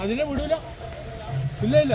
അതിനെ വിടൂല. ഇല്ല ഇല്ല.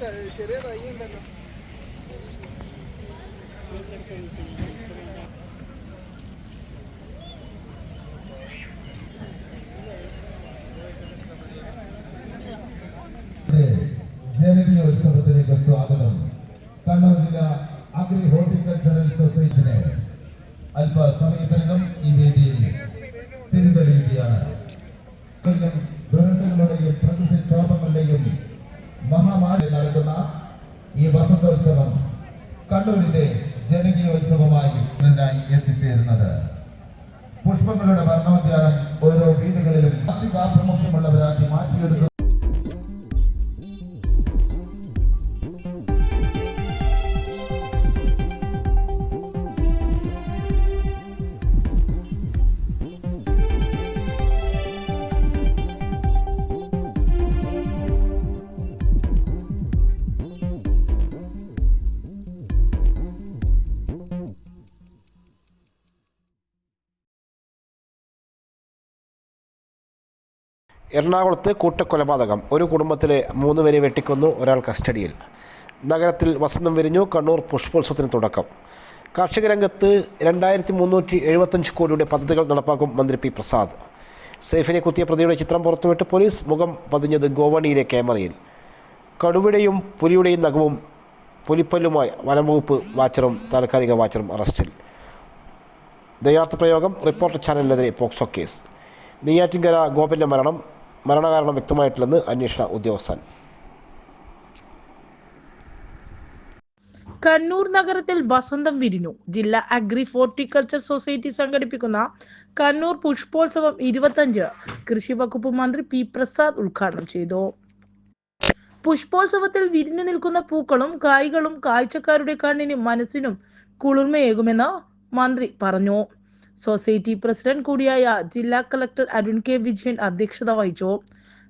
ചെറിയ തൈ ഉണ്ടല്ലോ ജനകീയോത്സവത്തിലേക്ക് സ്വാഗതം. കണ്ണൂർ ജില്ലാ അഗ്രി ഹോർട്ടിക്കൾച്ചറൽ സൊസൈറ്റിനെ അല്പസമയത്തിനകം ഈ വേദിയിൽ കാർഷികാഭിമുഖ്യമുള്ളവരാക്കി എറണാകുളത്ത് കൂട്ടക്കൊലപാതകം. ഒരു കുടുംബത്തിലെ മൂന്ന് പേരെ വെട്ടിക്കൊന്നു ഒരാൾ കസ്റ്റഡിയിൽ. നഗരത്തിൽ വസന്തം വിരിഞ്ഞു കണ്ണൂർ പുഷ്പോത്സവത്തിന് തുടക്കം. കാർഷിക രംഗത്ത് രണ്ടായിരത്തി മുന്നൂറ്റി എഴുപത്തഞ്ച് കോടിയുടെ പദ്ധതികൾ നടപ്പാക്കും മന്ത്രി പി പ്രസാദ്. സേഫിനെ കുത്തിയ പ്രതിയുടെ ചിത്രം പുറത്തുവിട്ട് പോലീസ് മുഖം പതിഞ്ഞത് ഗോവണിയിലെ ക്യാമറയിൽ കടുവയുടെയും പുലിയുടെയും നഖവും പുലിപ്പല്ലുമായി വനംവകുപ്പ് വാച്ചറും താൽക്കാലിക വാച്ചറും അറസ്റ്റിൽ. ദയാർത്ഥ പ്രയോഗം റിപ്പോർട്ടർ ചാനലിനെതിരെ പോക്സോ കേസ്. നെയ്യാറ്റിൻകര ഗോപിന്റെ മരണം മരണകാരണം വ്യക്തമായിട്ടില്ലെന്ന് അന്വേഷണ ഉദ്യോഗസ്ഥൻ. കണ്ണൂർ നഗരത്തിൽ വസന്തം വിരിഞ്ഞു. ജില്ലാ അഗ്രി ഫോർട്ടിക്കൾച്ചർ സൊസൈറ്റി സംഘടിപ്പിക്കുന്ന കണ്ണൂർ പുഷ്പോത്സവം ഇരുപത്തഞ്ച് കൃഷി വകുപ്പ് മന്ത്രി പി പ്രസാദ് ഉദ്ഘാടനം ചെയ്തു. പുഷ്പോത്സവത്തിൽ വിരിഞ്ഞു നിൽക്കുന്ന പൂക്കളും കായ്കളും കാഴ്ചക്കാരുടെ കണ്ണിനും മനസ്സിനും കുളിർമയേകുമെന്ന് മന്ത്രി പറഞ്ഞു. സൊസൈറ്റി പ്രസിഡന്റ് കൂടിയായ ജില്ലാ കളക്ടർ അരുൺ കെ വിജയൻ അധ്യക്ഷത വഹിച്ചു.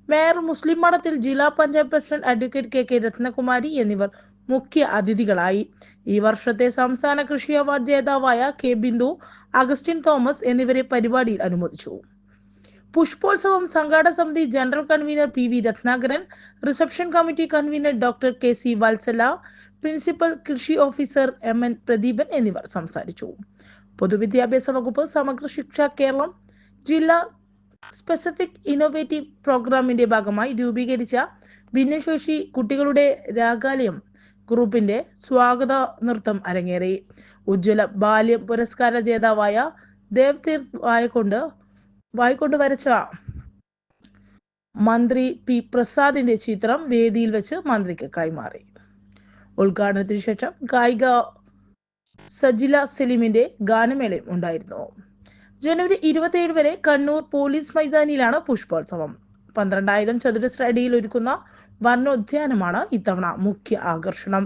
മേയർ മുസ്ലിം മഠത്തിൽ ജില്ലാ panchayat president advocate K K Ratnakumari എന്നിവർ മുഖ്യ അതിഥികളായി. ഈ വർഷത്തെ സംസ്ഥാന കൃഷി അവാർഡ് ജേതാവായ കെ ബിന്ദു അഗസ്റ്റിൻ തോമസ് എന്നിവരെ പരിപാടിയിൽ അനുമോദിച്ചു. പുഷ്പോത്സവം സംഘാടക സമിതി general convener P V Ratnakaran reception committee convener doctor K C Valsala principal കൃഷി ഓഫീസർ എം എൻ പ്രദീപൻ എന്നിവർ സംസാരിച്ചു. പൊതുവിദ്യാഭ്യാസ വകുപ്പ് സമഗ്ര ശിക്ഷ കേരളം ജില്ലാ സ്പെസിഫിക് ഇന്നോവേറ്റീവ് പ്രോഗ്രാമിന്റെ ഭാഗമായി രൂപീകരിച്ച ഭിന്നശേഷി കുട്ടികളുടെ രാഗാലയം ഗ്രൂപ്പിന്റെ സ്വാഗത നൃത്തം അരങ്ങേറി. ഉജ്ജ്വല ബാല്യം പുരസ്കാര ജേതാവായ ദേവ് തീർത്ത് വായക്കൊണ്ട് വായിക്കൊണ്ട് വരച്ച മന്ത്രി പി പ്രസാദിന്റെ ചിത്രം വേദിയിൽ വെച്ച് മന്ത്രിക്ക് കൈമാറി. ഉദ്ഘാടനത്തിന് ശേഷം ഗായിക സജില സലീമിന്റെ ഗാനമേളയും ഉണ്ടായിരുന്നു. ജനുവരി ഇരുപത്തിയേഴ് വരെ കണ്ണൂർ പോലീസ് മൈതാനിയിലാണ് പുഷ്പോത്സവം. പന്ത്രണ്ടായിരം ചതുരശ്ര അടിയിൽ ഒരുക്കുന്ന വർണോദ്യാനമാണ് ഇത്തവണ മുഖ്യ ആകർഷണം.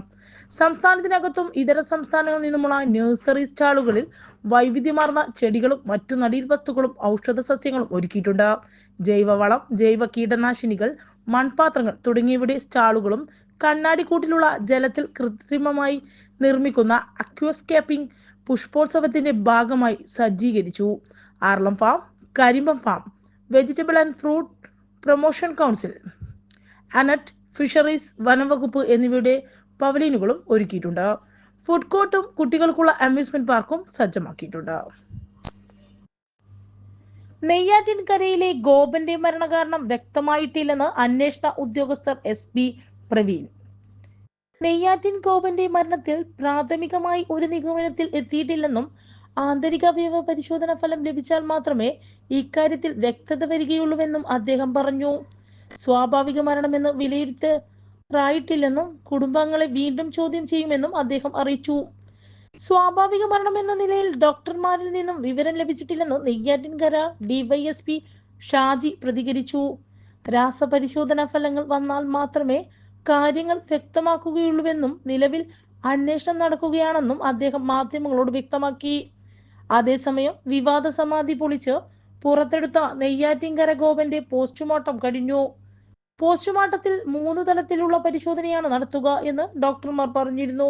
സംസ്ഥാനത്തിനകത്തും ഇതര സംസ്ഥാനങ്ങളിൽ നിന്നുമുള്ള നഴ്സറി സ്റ്റാളുകളിൽ വൈവിധ്യമാർന്ന ചെടികളും മറ്റു നടീൽ വസ്തുക്കളും ഔഷധ സസ്യങ്ങളും ഒരുക്കിയിട്ടുണ്ട്. ജൈവവളം ജൈവ കീടനാശിനികൾ മൺപാത്രങ്ങൾ തുടങ്ങിയവയുടെ സ്റ്റാളുകളും കണ്ണാടിക്കൂട്ടിലുള്ള ജലത്തിൽ കൃത്രിമമായി നിർമ്മിക്കുന്ന അക്വസ്കേപ്പിംഗ് പുഷ്പോത്സവത്തിന്റെ ഭാഗമായി സജ്ജീകരിച്ചു. Aralam farm Karimbam farm vegetable and fruit promotion council Annette fisheries വനംവകുപ്പ് എന്നിവയുടെ പവലിയനുകളും ഒരുക്കിയിട്ടുണ്ട്. ഫുഡ് കോർട്ടും കുട്ടികൾക്കുള്ള അമ്യൂസ്മെന്റ് പാർക്കും സജ്ജമാക്കിയിട്ടുണ്ട്. നെയ്യാറ്റിൻകരയിലെ ഗോപന്റെ മരണകാരണം വ്യക്തമായിട്ടില്ലെന്ന് അന്വേഷണ ഉദ്യോഗസ്ഥർ എസ് പ്രവീൺ. നെയ്യാറ്റിൻ ഗോപന്റെ മരണത്തിൽ പ്രാഥമികമായി ഒരു നിഗമനത്തിൽ എത്തിയിട്ടില്ലെന്നും ആന്തരിക അവയവ പരിശോധന ഫലം ലഭിച്ചാൽ മാത്രമേ ഇക്കാര്യത്തിൽ വ്യക്തത വരികയുള്ളൂവെന്നും അദ്ദേഹം പറഞ്ഞു. സ്വാഭാവിക മരണമെന്ന് വിലയിരുത്തറായിട്ടില്ലെന്നും കുടുംബാംഗങ്ങളെ വീണ്ടും ചോദ്യം ചെയ്യുമെന്നും അദ്ദേഹം അറിയിച്ചു. സ്വാഭാവിക മരണമെന്ന നിലയിൽ ഡോക്ടർമാരിൽ നിന്നും വിവരം ലഭിച്ചിട്ടില്ലെന്ന് നെയ്യാറ്റിൻകര ഡിവൈഎസ്പി ഷാജി പ്രതികരിച്ചു. രാസപരിശോധനാ ഫലങ്ങൾ വന്നാൽ മാത്രമേ കാര്യങ്ങൾ വ്യക്തമാക്കുകയുള്ളൂവെന്നും നിലവിൽ അന്വേഷണം നടക്കുകയാണെന്നും അദ്ദേഹം മാധ്യമങ്ങളോട് വ്യക്തമാക്കി. അതേസമയം വിവാദ സമാധി പൊളിച്ച് പുറത്തെടുത്ത നെയ്യാറ്റിൻകര ഗോപന്റെ പോസ്റ്റ്മോർട്ടം കഴിഞ്ഞു. പോസ്റ്റ്മോർട്ടത്തിൽ മൂന്ന് തലത്തിലുള്ള പരിശോധനയാണ് നടത്തുക എന്ന് ഡോക്ടർമാർ പറഞ്ഞിരുന്നു.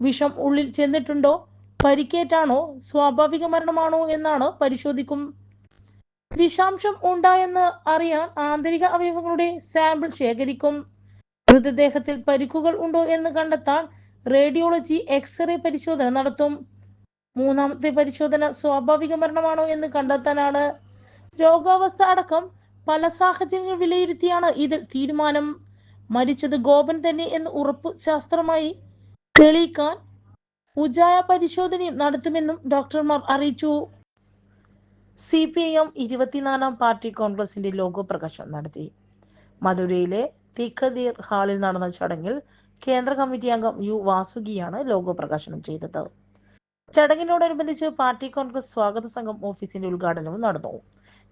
വിഷം ഉള്ളിൽ ചെന്നിട്ടുണ്ടോ? പരിക്കേറ്റാണോ? സ്വാഭാവിക മരണമാണോ എന്നാണ് പരിശോധിക്കും. വിഷാംശം ഉണ്ടായെന്ന് അറിയാൻ ആന്തരിക അവയവങ്ങളുടെ സാമ്പിൾ ശേഖരിക്കും. മൃതദേഹത്തിൽ പരിക്കുകൾ ഉണ്ടോ എന്ന് കണ്ടെത്താൻ റേഡിയോളജി എക്സ്റേ പരിശോധന നടത്തും. മൂന്നാമത്തെ പരിശോധന സ്വാഭാവിക മരണമാണോ എന്ന് കണ്ടെത്താനാണ്. രോഗാവസ്ഥ അടക്കം പല സാഹചര്യങ്ങൾ വിലയിരുത്തിയാണ് ഇതിൽ തീരുമാനം. മരിച്ചത് ഗോപൻ തന്നെ എന്ന് ഉറപ്പ് ശാസ്ത്രമായി തെളിയിക്കാൻ ഉജായ പരിശോധനയും നടത്തുമെന്നും ഡോക്ടർമാർ അറിയിച്ചു. സി പി എം ഇരുപത്തിനാലാം പാർട്ടി കോൺഗ്രസിന്റെ ലോഗോ പ്രകാശനം നടത്തി. മധുരയിലെ തിഖദീർ ഹാളിൽ നടന്ന ചടങ്ങിൽ കേന്ദ്ര കമ്മിറ്റി അംഗം യു വാസുകിയാണ് ലോഗോ പ്രകാശനം ചെയ്തത്. ചടങ്ങിനോടനുബന്ധിച്ച് പാർട്ടി കോൺഗ്രസ് സ്വാഗത സംഘം ഓഫീസിന്റെ ഉദ്ഘാടനവും നടന്നു.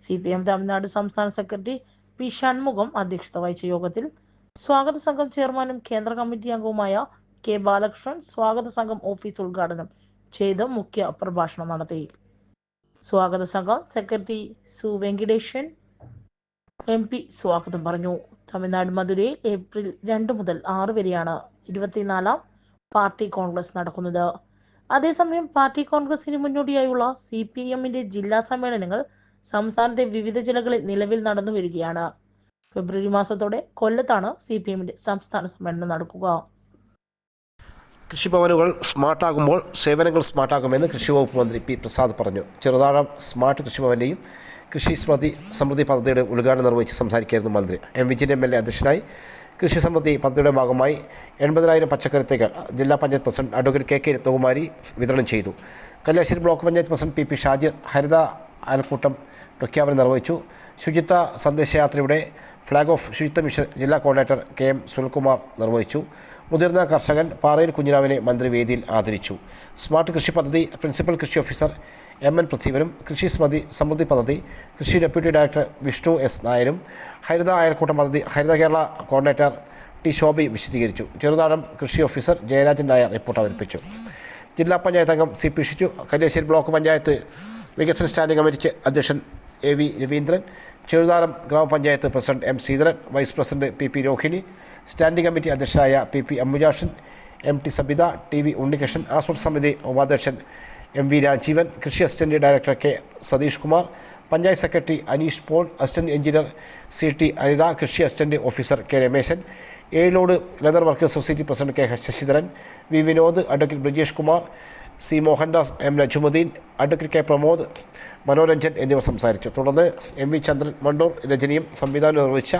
സി പി എം തമിഴ്നാട് സംസ്ഥാന സെക്രട്ടറി പി ഷൺമുഖം അധ്യക്ഷത വഹിച്ച യോഗത്തിൽ സ്വാഗത സംഘം ചെയർമാനും കേന്ദ്ര കമ്മിറ്റി അംഗവുമായ കെ ബാലകൃഷ്ണൻ സ്വാഗത സംഘം ഓഫീസ് ഉദ്ഘാടനം ചെയ്ത് മുഖ്യ പ്രഭാഷണം നടത്തി. സ്വാഗത സംഘം സെക്രട്ടറി സു വെങ്കിടേശൻ എം പി സ്വാഗതം പറഞ്ഞു. തമിഴ്നാട് മധുരയിൽ ഏപ്രിൽ രണ്ട് മുതൽ ആറ് വരെയാണ് ഇരുപത്തിനാലാം പാർട്ടി കോൺഗ്രസ് നടക്കുന്നത്. അതേസമയം പാർട്ടി കോൺഗ്രസിന് മുന്നോടിയായുള്ള സി പി എമ്മിന്റെ ജില്ലാ സമ്മേളനങ്ങൾ സംസ്ഥാനത്തെ വിവിധ ജില്ലകളിൽ നിലവിൽ നടന്നു വരികയാണ്. ഫെബ്രുവരി മാസത്തോടെ കൊല്ലത്താണ് സി പി എമ്മിന്റെ സംസ്ഥാന സമ്മേളനം നടക്കുക. കൃഷിഭവനുകൾ സ്മാർട്ടാകുമ്പോൾ സേവനങ്ങൾ സ്മാർട്ടാകുമെന്ന് കൃഷി വകുപ്പ് മന്ത്രി പി പ്രസാദ് പറഞ്ഞു. ചെറുതാഴം സ്മാർട്ട് കൃഷിഭവന്റെയും കൃഷി സ്മൃതി സമൃദ്ധി പദ്ധതിയുടെ ഉദ്ഘാടനം നിർവഹിച്ച് സംസാരിക്കുകയായിരുന്നു മന്ത്രി. M Vijayan M L A അധ്യക്ഷനായി കൃഷി സമൃദ്ധി പദ്ധതിയുടെ ഭാഗമായി എൺപതിനായിരം പച്ചക്കറി തൈകൾ ജില്ലാ panchayat president advocate K K Rathnakumari വിതരണം ചെയ്തു. Kalliasseri block panchayat president P P Shajir ഹരിത അയൽക്കൂട്ടം പ്രഖ്യാപനം നിർവഹിച്ചു. ശുചിത്വ സന്ദേശയാത്രയുടെ ഫ്ലാഗ് ഓഫ് ശുചിത്വ മിഷൻ ജില്ലാ കോർഡിനേറ്റർ കെ എം സുനിൽകുമാർ നിർവഹിച്ചു. മുതിർന്ന കർഷകൻ പാറയിൽ കുഞ്ഞിരാവിനെ മന്ത്രി വേദിയിൽ ആദരിച്ചു. സ്മാർട്ട് കൃഷി പദ്ധതി പ്രിൻസിപ്പൽ കൃഷി ഓഫീസർ എം എൻ പ്രസീവനും കൃഷി സ്മൃതി സമൃദ്ധി പദ്ധതി കൃഷി ഡെപ്യൂട്ടി ഡയറക്ടർ വിഷ്ണു എസ് നായരും ഹരിത അയൽക്കൂട്ടം പദ്ധതി ഹരിത കേരള കോർഡിനേറ്റർ ടി ശോഭയും വിശദീകരിച്ചു. ചെറുതാഴം കൃഷി ഓഫീസർ ജയരാജൻ നായർ റിപ്പോർട്ട് അവതരിപ്പിച്ചു. ജില്ലാ പഞ്ചായത്ത് അംഗം C P Shichu Kalliasseri block panchayat വികസന സ്റ്റാൻഡിംഗ് കമ്മിറ്റി അധ്യക്ഷൻ എ വി രവീന്ദ്രൻ ചെറുതാഴം ഗ്രാമപഞ്ചായത്ത് president M Sreedharan vice president P P Rohini standing committee അധ്യക്ഷനായ P P Ammujashan M T Sabitha T V Unnikrishnan ആസൂർ സമിതി ഉപാധ്യക്ഷൻ M V Rajeevan കൃഷി assistant director K Satheesh Kumar panchayat secretary Aneesh Paul assistant engineer C T Anitha കൃഷി assistant officer K Rameshan Ezhilode leather workers society president K Sasidharan V Vinod advocate Brijesh Kumar C Mohandas M Najumuddin advocate K Pramod Manoranjan എന്നിവർ സംസാരിച്ചു. തുടർന്ന് M V Chandran Mandur രജനിയും സംവിധാനം നിർവഹിച്ച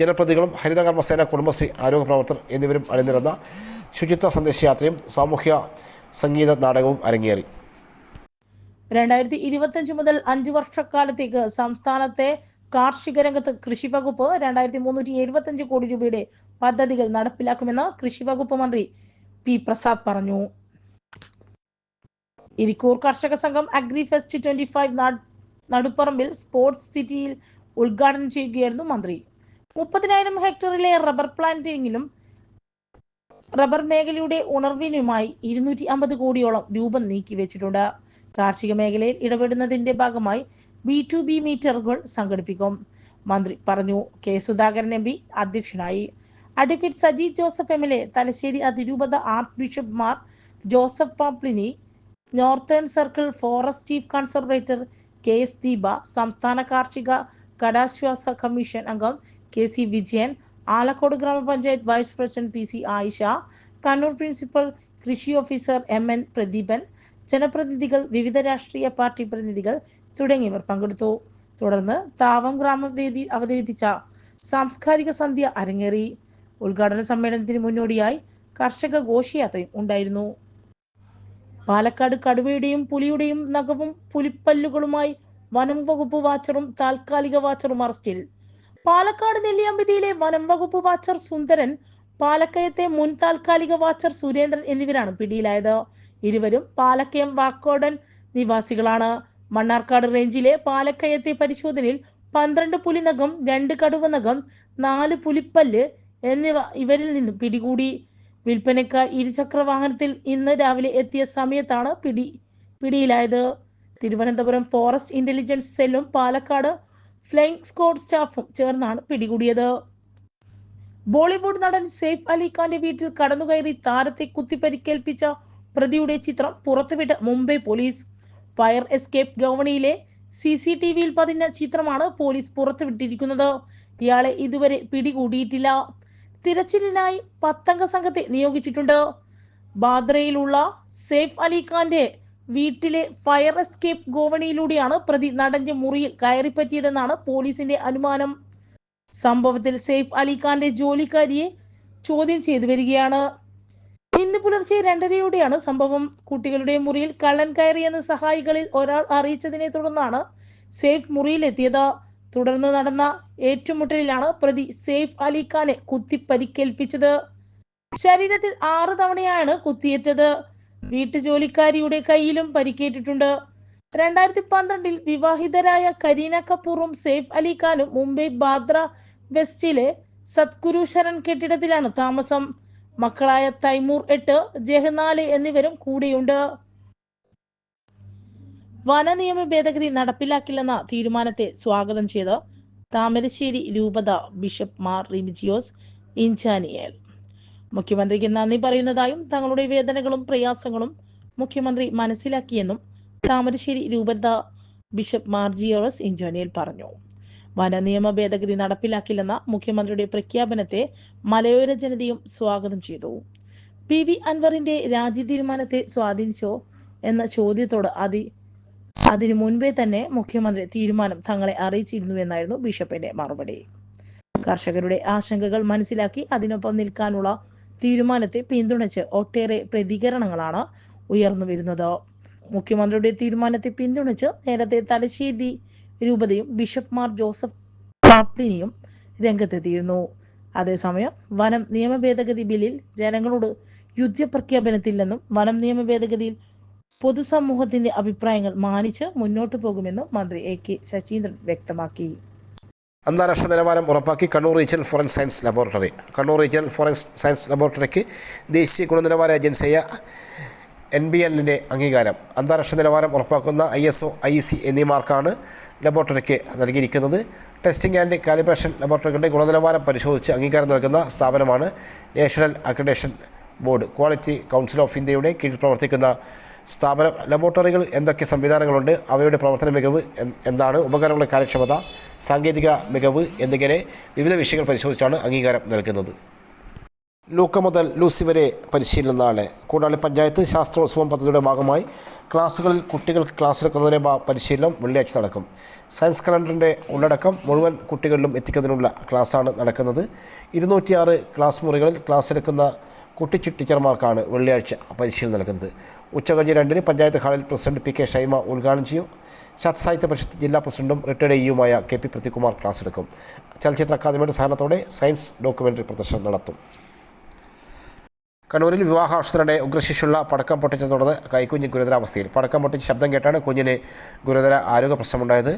ജനപ്രതികളും ഹരിതകർമ്മസേന കുടുംബശ്രീ ആരോഗ്യ പ്രവർത്തകർ എന്നിവരും അണിനിരന്ന ശുചിത്വ സന്ദേശയാത്രയും സാമൂഹ്യ സംഗീത നാടകവും അരങ്ങേറി. രണ്ടായിരത്തി ഇരുപത്തഞ്ച് മുതൽ അഞ്ച് വർഷക്കാലത്തേക്ക് സംസ്ഥാനത്തെ കാർഷിക രംഗത്ത് കൃഷി വകുപ്പ് രണ്ടായിരത്തി മുന്നൂറ്റി എഴുപത്തഞ്ച് കോടി രൂപയുടെ പദ്ധതികൾ നടപ്പിലാക്കുമെന്ന് കൃഷി വകുപ്പ് മന്ത്രി പി പ്രസാദ് പറഞ്ഞു. ഇരിക്കൂർ കർഷക സംഘം അഗ്രി ഫെസ്റ്റ് ട്വന്റി ഫൈവ് നടുപ്പറമ്പിൽ സ്പോർട്സ് സിറ്റിയിൽ ഉദ്ഘാടനം ചെയ്യുകയായിരുന്നു മന്ത്രി. മുപ്പതിനായിരം ഹെക്ടറിലെ റബ്ബർ പ്ലാന്റിങ്ങിലും റബ്ബർ മേഖലയുടെ ഉണർവിനുമായി ഇരുന്നൂറ്റി അമ്പത് കോടിയോളം രൂപ നീക്കിവെച്ചിട്ടുണ്ട്. കാർഷിക മേഖലയിൽ ഇടപെടുന്നതിന്റെ ഭാഗമായി ബി ടു ബി മീറ്ററുകൾ സംഘടിപ്പിക്കും. മന്ത്രി പറഞ്ഞു കെ സുധാകരൻ എം പി അധ്യക്ഷനായി. Advocate Saji Joseph M L A Thalassery അതിരൂപത archbishop Mar Joseph Pamplany northern circle forest chief conservator K S Deepa സംസ്ഥാന കാർഷിക കടാശ്വാസ കമ്മീഷൻ അംഗം കെ സി വിജയൻ ആലക്കോട് ഗ്രാമപഞ്ചായത്ത് vice president P C Ayisha Kannur principal കൃഷി officer M N Pradeepan ജനപ്രതിനിധികൾ വിവിധ രാഷ്ട്രീയ പാർട്ടി പ്രതിനിധികൾ തുടങ്ങിയവർ പങ്കെടുത്തു. തുടർന്ന് താവം ഗ്രാമവേദി അവതരിപ്പിച്ച സാംസ്കാരിക സന്ധ്യ അരങ്ങേറി. ഉദ്ഘാടന സമ്മേളനത്തിന് മുന്നോടിയായി കർഷക ഘോഷയാത്രയും ഉണ്ടായിരുന്നു. പാലക്കാട് കടുവയുടെയും പുലിയുടെയും നഖവും പുലിപ്പല്ലുകളുമായി വനം വകുപ്പ് വാച്ചറും താൽക്കാലിക വാച്ചറും അറസ്റ്റിൽ. പാലക്കാട് നെല്ലിയാമ്പതിയിലെ വനം വകുപ്പ് വാച്ചർ സുന്ദരൻ പാലക്കയത്തെ മുൻ താൽക്കാലിക വാച്ചർ സുരേന്ദ്രൻ എന്നിവരാണ് പിടിയിലായത്. ഇരുവരും പാലക്കയം വാക്കോടൻ നിവാസികളാണ്. മണ്ണാർക്കാട് റേഞ്ചിലെ പാലക്കയത്തെ പരിശോധനയിൽ പന്ത്രണ്ട് പുലിനഖം രണ്ട് കടുവ നഖം നാല് പുലിപ്പല്ല് എന്നിവ ഇവരിൽ നിന്ന് പിടികൂടി. വിൽപ്പനക്ക ഇരുചക്ര വാഹനത്തിൽ ഇന്ന് രാവിലെ എത്തിയ സമയത്താണ് പിടി പിടിയിലായത്. തിരുവനന്തപുരം ഫോറസ്റ്റ് ഇന്റലിജൻസ് സെല്ലും പാലക്കാട് ഫ്ലൈങ് സ്ക്വാഡ് സ്റ്റാഫും ചേർന്നാണ് പിടികൂടിയത്. ബോളിവുഡ് നടൻ സെയ്ഫ് അലി ഖാന്റെ വീട്ടിൽ കടന്നുകയറി താരത്തെ കുത്തിപ്പരിക്കേൽപ്പിച്ച പ്രതിയുടെ ചിത്രം പുറത്തുവിട്ട് മുംബൈ പോലീസ്. ഫയർ എസ്കേപ്പ് ഗവണിയിലെ സി സി ടി വിയിൽ പതിഞ്ഞ ചിത്രമാണ് പോലീസ് പുറത്തുവിട്ടിരിക്കുന്നത്. ഇയാളെ ഇതുവരെ പിടികൂടിയിട്ടില്ല. തിരച്ചിലിനായി പത്തംഗ സംഘത്തെ നിയോഗിച്ചിട്ടുണ്ട്. ബാദ്രയിലുള്ള സേഫ് അലിഖാന്റെ വീട്ടിലെ ഫയർ എസ്കേപ്പ് ഗോവണിയിലൂടെയാണ് പ്രതി നടഞ്ഞ മുറിയിൽ കയറിപ്പറ്റിയതെന്നാണ് പോലീസിന്റെ അനുമാനം. സംഭവത്തിൽ സേഫ് അലിഖാന്റെ ജോലിക്കാരിയെ ചോദ്യം ചെയ്തു വരികയാണ്. ഇന്ന് പുലർച്ചെ രണ്ടരയോടെയാണ് സംഭവം. കുട്ടികളുടെ മുറിയിൽ കള്ളൻ കയറിയെന്ന് സഹായികളിൽ ഒരാൾ അറിയിച്ചതിനെ തുടർന്നാണ് സേഫ് മുറിയിലെത്തിയത്. തുടർന്ന് നടന്ന ഏറ്റുമുട്ടലിലാണ് പ്രതി സേഫ് അലിഖാനെ കുത്തി പരിക്കേൽപ്പിച്ചത് ശരീരത്തിൽ ആറ് തവണയാണ് കുത്തിയേറ്റത്. വീട്ടുജോലിക്കാരിയുടെ കയ്യിലും പരിക്കേറ്റിട്ടുണ്ട്. രണ്ടായിരത്തി പന്ത്രണ്ടിൽ വിവാഹിതരായ കരീന കപൂറും സേഫ് അലിഖാനും മുംബൈ ബാദ്ര വെസ്റ്റിലെ സത്കുരു ശരൺ കെട്ടിടത്തിലാണ് താമസം. മക്കളായ തൈമൂർ എട്ട് ജഹനാല് എന്നിവരും കൂടെയുണ്ട്. വനനിയമ ഭേദഗതി നടപ്പിലാക്കില്ലെന്ന തീരുമാനത്തെ സ്വാഗതം ചെയ്ത് താമരശ്ശേരി രൂപത ബിഷപ്പ് മാർ റിമിജിയോസ് ഇൻചാനിയേൽ. മുഖ്യമന്ത്രിക്ക് നന്ദി പറയുന്നതായും തങ്ങളുടെ വേദനകളും പ്രയാസങ്ങളും മുഖ്യമന്ത്രി മനസ്സിലാക്കിയെന്നും താമരശ്ശേരി രൂപത ബിഷപ്പ് മാർ മാർജിയോറസ് ഇൻജോനിയൽ പറഞ്ഞു. വനനിയമ ഭേദഗതി നടപ്പിലാക്കില്ലെന്ന മുഖ്യമന്ത്രിയുടെ പ്രഖ്യാപനത്തെ മലയോര ജനതയും സ്വാഗതം ചെയ്തു. പി വി അൻവറിന്റെ രാജി തീരുമാനത്തെ സ്വാധീനിച്ചോ എന്ന ചോദ്യത്തോട് അതി അതിനു മുൻപേ തന്നെ മുഖ്യമന്ത്രി തീരുമാനം തങ്ങളെ അറിയിച്ചിരുന്നു എന്നായിരുന്നു ബിഷപ്പിന്റെ മറുപടി. കർഷകരുടെ ആശങ്കകൾ മനസ്സിലാക്കി അതിനൊപ്പം നിൽക്കാനുള്ള തീരുമാനത്തെ പിന്തുണച്ച് ഒട്ടേറെ പ്രതികരണങ്ങളാണ് ഉയർന്നു വരുന്നത്. മുഖ്യമന്ത്രിയുടെ തീരുമാനത്തെ പിന്തുണച്ച് നേരത്തെ തലശ്ശേരി രൂപതയും ബിഷപ്പ്മാർ ജോസഫ് പാപ്ലിനിയും രംഗത്തെത്തിയിരുന്നു. അതേസമയം വനം നിയമ ഭേദഗതി ബില്ലിൽ ജനങ്ങളോട് യുദ്ധപ്രഖ്യാപനത്തില്ലെന്നും വനം നിയമ ഭേദഗതിയിൽ പൊതുസമൂഹത്തിന്റെ അഭിപ്രായങ്ങൾ മാനിച്ച് മുന്നോട്ടു പോകുമെന്നും മന്ത്രി എ കെ ശശീന്ദ്രൻ വ്യക്തമാക്കി. അന്താരാഷ്ട്ര നിലവാരം ഉറപ്പാക്കി Kannur regional forensic science laboratory. Kannur regional forensic science ലബോറട്ടറിക്ക് ദേശീയ ഗുണനിലവാര ഏജൻസിയായ എൻ ബി എല്ലിന്റെ അംഗീകാരം. അന്താരാഷ്ട്ര നിലവാരം ഉറപ്പാക്കുന്ന I S O I C എന്നീ മാർക്കാണ് ലബോറട്ടറിക്ക് നൽകിയിരിക്കുന്നത്. ടെസ്റ്റിംഗ് ആൻഡ് കാലിബ്രേഷൻ ലബോറട്ടറികളുടെ ഗുണനിലവാരം പരിശോധിച്ച് അംഗീകാരം നൽകുന്ന സ്ഥാപനമാണ് national accreditation board. Quality council of ഇന്ത്യയുടെ കീഴിൽ പ്രവർത്തിക്കുന്ന സ്ഥാപനം. ലബോറട്ടറികൾ എന്തൊക്കെ സംവിധാനങ്ങളുണ്ട്? അവയുടെ പ്രവർത്തന മികവ് എന്താണ്? ഉപകരണങ്ങളുടെ കാര്യക്ഷമത സാങ്കേതിക മികവ് എന്നിങ്ങനെ വിവിധ വിഷയങ്ങൾ പരിശോധിച്ചാണ് അംഗീകാരം നൽകുന്നത്. ലൂക്ക മുതൽ ലൂസി വരെ പരിശീലനം നാളെ. കൂടാളി പഞ്ചായത്ത് ശാസ്ത്രോത്സവം പദ്ധതിയുടെ ഭാഗമായി ക്ലാസ്സുകളിൽ കുട്ടികൾക്ക് ക്ലാസ് എടുക്കുന്നതിന് പരിശീലനം വെള്ളിയാഴ്ച നടക്കും. സയൻസ് കലണ്ടറിന്റെ ഉള്ളടക്കം മുഴുവൻ കുട്ടികളിലും എത്തിക്കുന്നതിനുള്ള ക്ലാസ്സാണ് നടക്കുന്നത്. ഇരുന്നൂറ്റിയാറ് ക്ലാസ് മുറികളിൽ ക്ലാസ് എടുക്കുന്ന കുട്ടിച്ചു ടീച്ചർമാർക്കാണ് വെള്ളിയാഴ്ച പരിശീലനം നൽകുന്നത്. ഉച്ചകഴിഞ്ഞ് രണ്ടിന് പഞ്ചായത്ത് ഹാളിൽ പ്രസിഡന്റ് പി കെ ഷൈമ ഉദ്ഘാടനം ചെയ്യും. ശാസ്ത്രസാഹിത്യ പരിഷത്ത് ജില്ലാ പ്രസിഡന്റും റിട്ടയർഡ് എയുമായ കെ പി പ്രതികുമാർ ക്ലാസ് എടുക്കും. ചലച്ചിത്ര അക്കാദമിയുടെ സഹകരണത്തോടെ സയൻസ് ഡോക്യുമെന്ററി പ്രദർശനം നടത്തും. കണ്ണൂരിൽ വിവാഹാവശ്യത്തിനിടെ ഉഗ്രശിശുള്ള പടക്കം പൊട്ടിച്ച തുടർന്ന് കൈക്കുഞ്ഞ് ഗുരുതരാവസ്ഥയിൽ. പടക്കം പൊട്ടിച്ച് ശബ്ദം കേട്ടാണ് കുഞ്ഞിന് ഗുരുതര ആരോഗ്യ പ്രശ്നമുണ്ടായത്.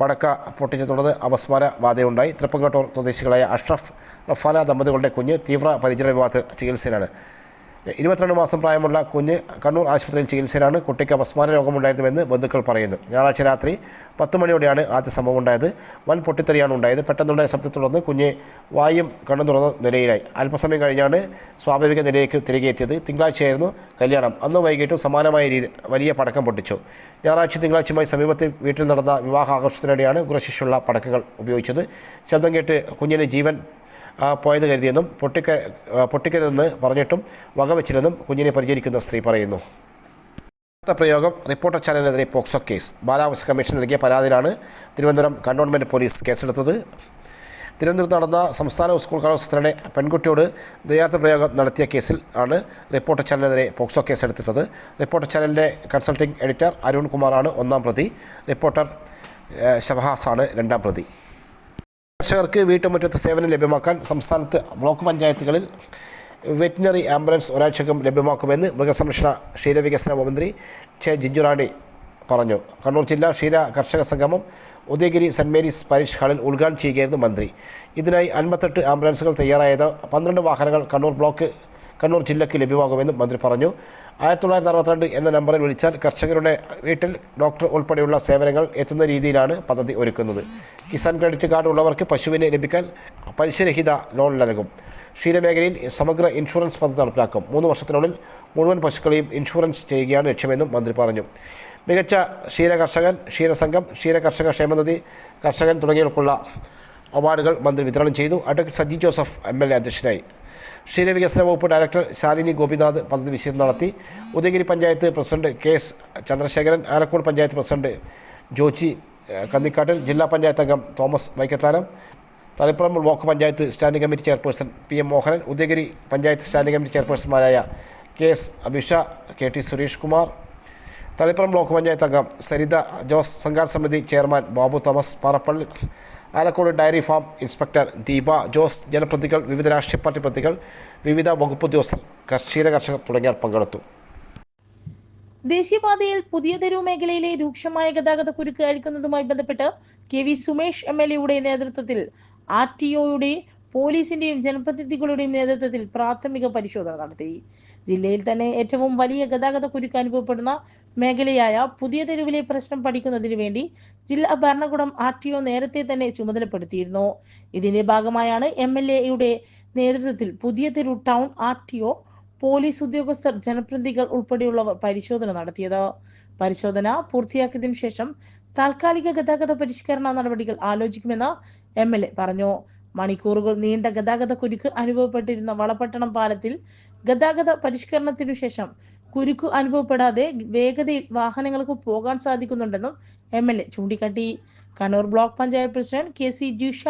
പടക്ക പൊട്ടിച്ച തുടർന്ന് അപസ്മാര ബാധയുണ്ടായി. തൃപ്പങ്കോട്ടൂർ സ്വദേശികളായ അഷ്റഫ് റഫാല ദമ്പതികളുടെ കുഞ്ഞ് തീവ്ര പരിചരണ വിഭാഗത്തിൽ ചികിത്സയിലാണ്. ഇരുപത്തിരണ്ട് മാസം പ്രായമുള്ള കുഞ്ഞ് കണ്ണൂർ ആശുപത്രിയിൽ ചികിത്സയിലാണ് കുട്ടിക്ക് അപസ്മാര രോഗമുണ്ടായിരുന്നുവെന്ന് ബന്ധുക്കൾ പറയുന്നു. ഞായറാഴ്ച രാത്രി പത്ത് മണിയോടെയാണ് ആദ്യ സംഭവം ഉണ്ടായത്. വൻ പൊട്ടിത്തെറിയാണ് ഉണ്ടായത്. പെട്ടെന്നുണ്ടായ ശബ്ദത്തെ തുടർന്ന് കുഞ്ഞ് വായും കണ്ണും തുറന്ന നിലയിലായി. അല്പസമയം കഴിഞ്ഞാണ് സ്വാഭാവിക നിലയിലേക്ക് തിരികെ എത്തിയത്. തിങ്കളാഴ്ചയായിരുന്നു കല്യാണം. അന്ന് വൈകിട്ടും സമാനമായ രീതി വലിയ പടക്കം പൊട്ടിച്ചു. ഞായറാഴ്ച തിങ്കളാഴ്ചയുമായി സമീപത്തെ വീട്ടിൽ നടന്ന വിവാഹ ആഘോഷത്തിനിടെയാണ് ഗുണശിഷുള്ള പടക്കങ്ങൾ ഉപയോഗിച്ചത്. ശബ്ദം കേട്ട് കുഞ്ഞിന് ജീവൻ പോയത് കരുതിയെന്നും പൊട്ടിക്ക പൊട്ടിക്കരുതെന്ന് പറഞ്ഞിട്ടും വകവച്ചില്ലെന്നും കുഞ്ഞിനെ പരിചരിക്കുന്ന സ്ത്രീ പറയുന്നു. പ്രയോഗം റിപ്പോർട്ടർ ചാനലിനെതിരെ പോക്സോ കേസ്. ബാലാവകാശ കമ്മീഷൻ നൽകിയ പരാതിയിലാണ് തിരുവനന്തപുരം കണ്ടോൺമെന്റ് പോലീസ് കേസെടുത്തത്. തിരുവനന്തപുരത്ത് നടന്ന സംസ്ഥാന സ്കൂൾ കലോത്സവത്തിനിടെ പെൺകുട്ടിയോട് ദയാർത്ഥ പ്രയോഗം നടത്തിയ കേസിൽ ആണ് റിപ്പോർട്ടർ ചാനലിനെതിരെ പോക്സോ കേസ് എടുത്തിട്ടത് റിപ്പോർട്ടർ ചാനലിന്റെ കൺസൾട്ടിംഗ് എഡിറ്റർ അരുൺ കുമാറാണ് ഒന്നാം പ്രതി. റിപ്പോർട്ടർ ഷബഹാസാണ് രണ്ടാം പ്രതി. കർഷകർക്ക് വീട്ടുമുറ്റത്ത് സേവനം ലഭ്യമാക്കാൻ സംസ്ഥാനത്ത് ബ്ലോക്ക് പഞ്ചായത്തുകളിൽ വെറ്റിനറി ആംബുലൻസ് ഒരാഴ്ചക്കും ലഭ്യമാക്കുമെന്ന് മൃഗസംരക്ഷണ ക്ഷീരവികസന മന്ത്രി ചെ ജിഞ്ചുറാണി പറഞ്ഞു. കണ്ണൂർ ജില്ലാ ക്ഷീര കർഷക സംഗമം ഉദയഗിരി സെന്റ് മേരീസ് പരീക്ഷ ഹാളിൽ ഉദ്ഘാടനം ചെയ്യുകയായിരുന്നു മന്ത്രി. ഇതിനായി അൻപത്തെട്ട് ആംബുലൻസുകൾ തയ്യാറായത് പന്ത്രണ്ട് വാഹനങ്ങൾ കണ്ണൂർ ബ്ലോക്ക് കണ്ണൂർ ജില്ലയ്ക്ക് ലഭ്യമാകുമെന്നും മന്ത്രി പറഞ്ഞു. ആയിരത്തി തൊള്ളായിരത്തി അറുപത്തിരണ്ട് എന്ന നമ്പറിൽ വിളിച്ചാൽ കർഷകരുടെ വീട്ടിൽ ഡോക്ടർ ഉൾപ്പെടെയുള്ള സേവനങ്ങൾ എത്തുന്ന രീതിയിലാണ് പദ്ധതി ഒരുക്കുന്നത്. കിസാൻ ക്രെഡിറ്റ് കാർഡ് ഉള്ളവർക്ക് പശുവിനെ ലഭിക്കാൻ പലിശരഹിത ലോൺ നൽകും. ക്ഷീരമേഖലയിൽ സമഗ്ര ഇൻഷുറൻസ് പദ്ധതി നടപ്പിലാക്കും. മൂന്ന് വർഷത്തിനുള്ളിൽ മുഴുവൻ പശുക്കളെയും ഇൻഷുറൻസ് ചെയ്യുകയാണ് ലക്ഷ്യമെന്നും മന്ത്രി പറഞ്ഞു. മികച്ച ക്ഷീര കർഷകൻ ക്ഷീരസംഘം ക്ഷീര കർഷക ക്ഷേമനിധി കർഷകൻ തുടങ്ങിയവർക്കുള്ള അവാർഡുകൾ മന്ത്രി വിതരണം ചെയ്തു. Advocate Saji Joseph M L A അധ്യക്ഷനായി. ക്ഷീരവികസന വകുപ്പ് ഡയറക്ടർ ശാലിനി ഗോപിനാഥ് പദ്ധതി വിശീലനം നടത്തി. Udayagiri panchayat president K S Chandrasekharan Alakode panchayat president Joji Kannikattil ജില്ലാ പഞ്ചായത്ത് അംഗം Thomas Vaikathanam Taliparamba block panchayat standing committee chairperson P M Mohanan Udayagiri panchayat standing committee ചെയർപേഴ്സൺമാരായ K S Abhisha K T Suresh Kumar Taliparamba block panchayat അംഗം Saritha Jose സംഘാട സമിതി chairman Babu Thomas Parappally Alakode dairy farm inspector Deepa Jose ജനപ്രതികൾ വിവിധ രാഷ്ട്രീയ party പ്രതികൾ വിവിധ വകുപ്പ് ഉദ്യോഗസ്ഥർ ക്ഷീര കർഷകർ തുടങ്ങിയവർ പങ്കെടുത്തു. ദേശീയപാതയിൽ പുതിയ തെരുവ് മേഖലയിലെ രൂക്ഷമായ ഗതാഗത കുരുക്ക് അഴിക്കുന്നതുമായി ബന്ധപ്പെട്ട് K V Sumesh M L എയുടെ നേതൃത്വത്തിൽ ആർ ടി ഒയുടെ പോലീസിന്റെയും ജനപ്രതിനിധികളുടെയും നേതൃത്വത്തിൽ പ്രാഥമിക പരിശോധന നടത്തി. ജില്ലയിൽ തന്നെ ഏറ്റവും വലിയ ഗതാഗത കുരുക്ക് അനുഭവപ്പെടുന്ന മേഖലയായ പുതിയ തെരുവിലെ പ്രശ്നം പഠിക്കുന്നതിന് വേണ്ടി ജില്ലാ ഭരണകൂടം ആർ ടി ഒ നേരത്തെ തന്നെ ചുമതലപ്പെടുത്തിയിരുന്നു. ഇതിന്റെ ഭാഗമായാണ് എം എൽ എയുടെ നേതൃത്വത്തിൽ Puthiya Theru town R T O police ഉദ്യോഗസ്ഥർ ജനപ്രതിനിധികൾ ഉൾപ്പെടെയുള്ളവർ പരിശോധന നടത്തിയത്. പരിശോധന പൂർത്തിയാക്കിയതിനു ശേഷം താൽക്കാലിക ഗതാഗത പരിഷ്കരണ നടപടികൾ ആലോചിക്കുമെന്ന് എം എൽ എ പറഞ്ഞു. മണിക്കൂറുകൾ നീണ്ട ഗതാഗത കുരുക്ക് അനുഭവപ്പെട്ടിരുന്ന വളപട്ടണം പാലത്തിൽ ഗതാഗത പരിഷ്കരണത്തിനു ശേഷം കുരുക്ക് അനുഭവപ്പെടാതെ വേഗതയിൽ വാഹനങ്ങൾക്ക് പോകാൻ സാധിക്കുന്നുണ്ടെന്നും എം എൽ എ ചൂണ്ടിക്കാട്ടി. Kannur block panchayat president K C Jisha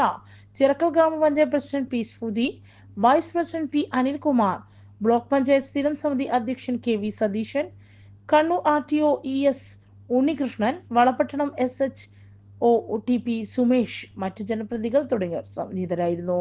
Chirakkal ഗ്രാമപഞ്ചായത്ത് president P സ്ഫുതി vice president P Anilkumar block panchayat സ്ഥിരം സമിതി അധ്യക്ഷൻ K V Satheesan Kannur R T O E S Unnikrishnan Valapattanam S H O T P Sumesh മറ്റ് ജനപ്രതികൾ തുടങ്ങിയവർ സംഗീതരായിരുന്നു